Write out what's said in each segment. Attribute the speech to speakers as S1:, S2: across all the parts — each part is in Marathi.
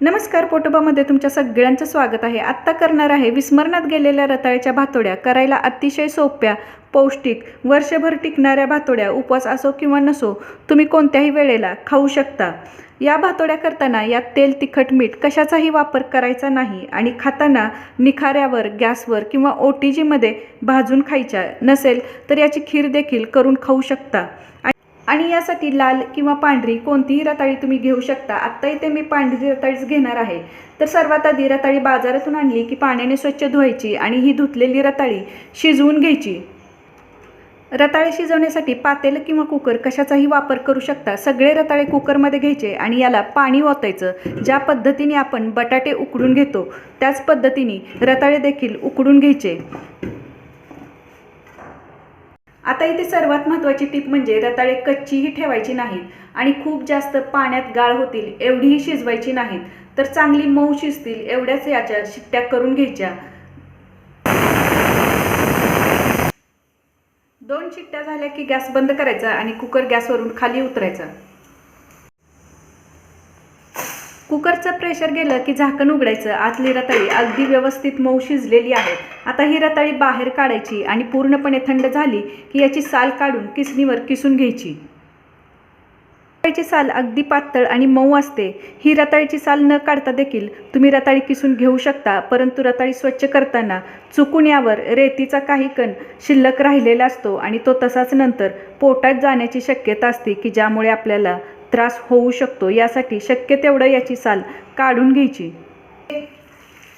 S1: नमस्कार पोटोबामध्ये तुमच्या सगळ्यांचं स्वागत आहे. आत्ता करणार आहे विस्मरणात गेलेल्या रताळ्याच्या भातोड्या. करायला अतिशय सोप्या पौष्टिक वर्षभर टिकणाऱ्या भातोड्या उपवास असो किंवा नसो तुम्ही कोणत्याही वेळेला खाऊ शकता. या भातोड्या करताना यात तेल तिखट मीठ कशाचाही वापर करायचा नाही आणि खाताना निखाऱ्यावर गॅसवर किंवा ओ टी जीमध्ये भाजून खायच्या नसेल तर याची खीर देखील करून खाऊ शकता. आणि यासाठी लाल किंवा पांढरी कोणतीही रताळी तुम्ही घेऊ शकता. आत्ता इथे मी पांढरी रताळीच घेणार आहे. तर सर्वात आधी रताळी बाजारातून आणली की पाण्याने स्वच्छ धुवायची आणि ही धुतलेली रताळी शिजवून घ्यायची. रताळे शिजवण्यासाठी पातेलं किंवा कुकर कशाचाही वापर करू शकता. सगळे रताळे कुकरमध्ये घ्यायचे आणि याला पाणी ओतायचं ज्या पद्धतीने आपण बटाटे उकडून घेतो त्याच पद्धतीने रताळे देखील उकडून घ्यायचे. आता इथे सर्वात महत्त्वाची टीप म्हणजे रताळे कच्चीही ठेवायची नाहीत आणि खूप जास्त पाण्यात गाळ होतील एवढीही शिजवायची नाहीत. तर चांगली मऊ शिजतील एवढ्याच याच्या शिट्ट्या करून घ्यायच्या. दोन शिट्ट्या झाल्या की गॅस बंद करायचा आणि कुकर गॅसवरून खाली उतरायचा. कुकरचं प्रेशर गेलं की झाकण उघडायचं. आतली रताळी अगदी व्यवस्थित मऊ शिजलेली आहे. आता ही रताळी बाहेर काढायची आणि पूर्णपणे थंड झाली की याची साल काढून किसणीवर किसून घ्यायची. रताळीची साल अगदी पातळ आणि मऊ असते. ही रताळीची साल न काढता देखील तुम्ही रताळी किसून घेऊ शकता परंतु रताळी स्वच्छ करताना चुकून यावर रेतीचा काही कण शिल्लक राहिलेला असतो आणि तो तसाच नंतर पोटात जाण्याची शक्यता असते की ज्यामुळे आपल्याला त्रास होऊ शकतो. यासाठी शक्य तेवढं याची साल काढून घ्यायची.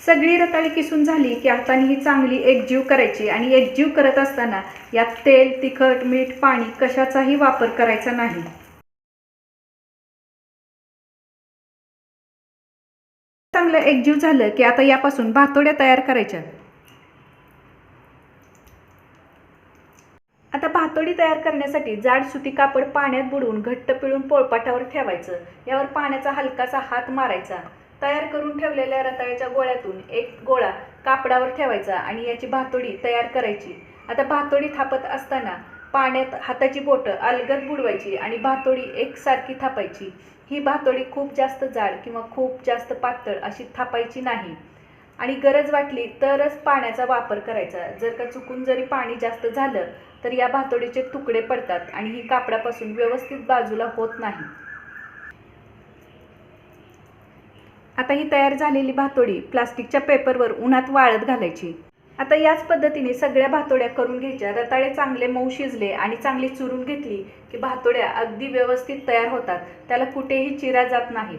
S1: सगळी रताळी किसून झाली की हाताने ही चांगली एकजीव करायची आणि एकजीव करत असताना यात तेल तिखट मीठ पाणी कशाचाही वापर करायचा नाही. चांगलं एकजीव झालं की आता यापासून भातोड्या तयार करायच्या. आता भातोडी तयार करण्यासाठी जाड सुती कापड पाण्यात बुडवून घट्ट पिळून पोळपाटावर ठेवायचं. यावर पाण्याचा हलकासा हात मारायचा. तयार करून ठेवलेल्या रताळ्याच्या गोळ्यातून एक गोळा कापडावर ठेवायचा आणि याची भातोडी तयार करायची. आता भातोडी थापत असताना पाण्यात हाताची बोटं अलगद बुडवायची आणि भातोडी एकसारखी थापायची. ही भातोडी खूप जास्त जाड किंवा खूप जास्त पातळ अशी थापायची नाही. आणि गरज वाटली तरच पाण्याचा वापर करायचा. जर का चुकून जरी पाणी जास्त झालं तर या भातोडीचे तुकडे पडतात आणि ही कापडापासून व्यवस्थित बाजूला होत नाही. आता ही तयार झालेली भातोडी प्लास्टिकच्या पेपरवर उन्हात वाळत घालायची. आता याच पद्धतीने सगळ्या भातोड्या करून घ्यायच्या. रताळे चांगले मऊ शिजले आणि चांगली चुरून घेतली की भातोड्या अगदी व्यवस्थित तयार होतात. त्याला कुठेही चिरा जात नाहीत.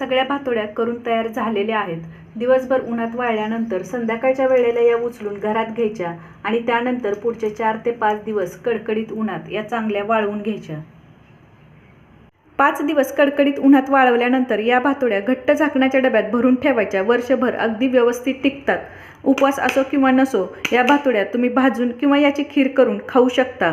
S1: सगळ्या भातोड्या करून तयार झालेल्या आहेत. दिवसभर उन्हात वाळल्यानंतर संध्याकाळच्या वेळेला या उचलून घरात घ्यायच्या आणि त्यानंतर पुढचे चार ते पाच दिवस कडकडीत उन्हात या चांगल्या वाळवून घ्यायच्या. पाच दिवस कडकडीत उन्हात वाळवल्यानंतर या भातोड्या घट्ट झाकण्याच्या डब्यात भरून ठेवायच्या. वर्षभर अगदी व्यवस्थित टिकतात. उपवास असो किंवा नसो या भातोड्या तुम्ही भाजून किंवा याची खीर करून खाऊ शकता.